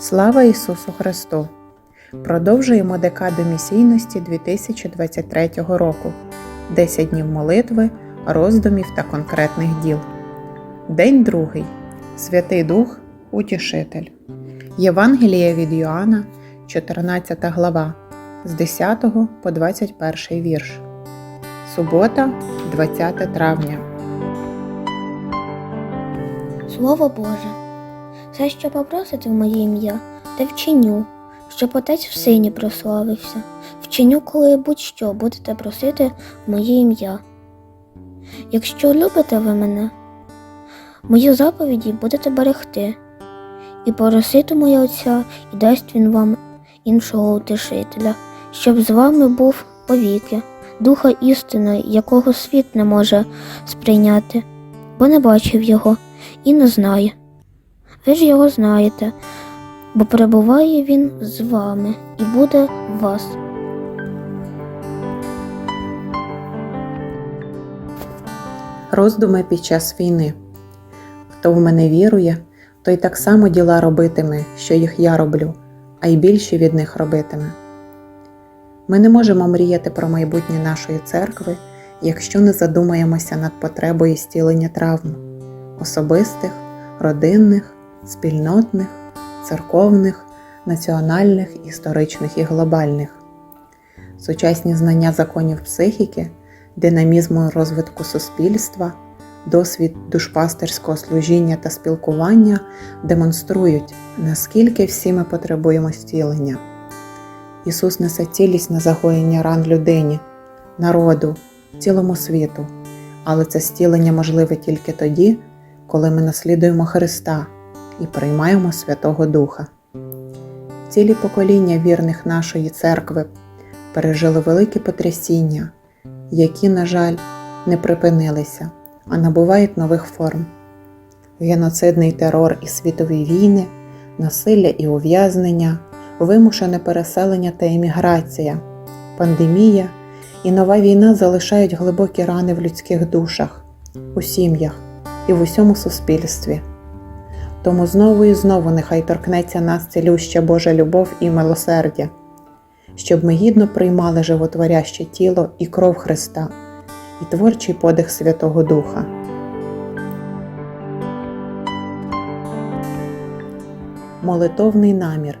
Слава Ісусу Христу! Продовжуємо декаду місійності 2023 року. 10 днів молитви, роздумів та конкретних діл. День другий. Святий Дух Утішитель. Євангеліє від Йоанна, 14 глава, з 10 по 21 вірш. Субота, 20 травня. Слово Боже, все, що попросите в моє ім'я, те вчиню, щоб отець в сині прославився. Вчиню, коли будь-що будете просити в моє ім'я. Якщо любите ви мене, мої заповіді будете берегти, і пороситиму я Отця, і дасть він вам іншого утешителя, щоб з вами був повіки, духа істини, якого світ не може сприйняти, бо не бачив його і не знає. Ви ж його знаєте, бо перебуває він з вами і буде в вас. Роздуми під час війни. Хто в мене вірує, той так само діла робитиме, що їх я роблю, а й більше від них робитиме. Ми не можемо мріяти про майбутнє нашої церкви, якщо не задумаємося над потребою зцілення травм особистих, родинних, спільнотних, церковних, національних, історичних і глобальних. Сучасні знання законів психіки, динамізму розвитку суспільства, досвід душпастерського служіння та спілкування демонструють, наскільки всі ми потребуємо зцілення. Ісус несе цілість на загоєння ран людині, народу, цілому світу, але це зцілення можливе тільки тоді, коли ми наслідуємо Христа і приймаємо Святого Духа. Цілі покоління вірних нашої церкви пережили великі потрясіння, які, на жаль, не припинилися, а набувають нових форм. Геноцидний терор і світові війни, насилля і ув'язнення, вимушене переселення та еміграція, пандемія і нова війна залишають глибокі рани в людських душах, у сім'ях і в усьому суспільстві. Тому знову і знову нехай торкнеться нас цілюща Божа любов і милосердя, щоб ми гідно приймали животворяще тіло і кров Христа і творчий подих Святого Духа. Молитовний намір.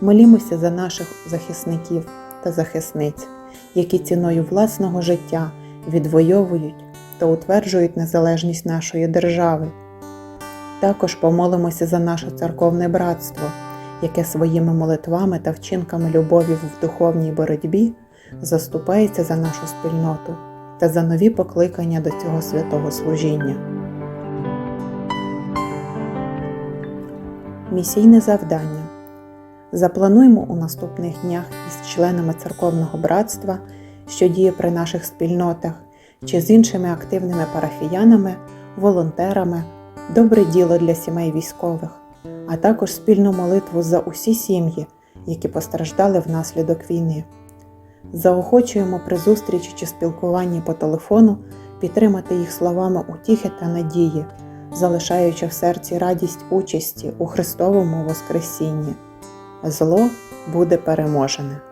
Молімося за наших захисників та захисниць, які ціною власного життя відвоюють та утверджують незалежність нашої держави. Також помолимося за наше церковне братство, яке своїми молитвами та вчинками любові в духовній боротьбі заступається за нашу спільноту та за нові покликання до цього святого служіння. Місійне завдання. Заплануємо у наступних днях із членами церковного братства, що діє при наших спільнотах, чи з іншими активними парафіянами, волонтерами, добре діло для сімей військових, а також спільну молитву за усі сім'ї, які постраждали внаслідок війни. Заохочуємо при зустрічі чи спілкуванні по телефону підтримати їх словами утіхи та надії, залишаючи в серці радість участі у Христовому Воскресінні. Зло буде переможене.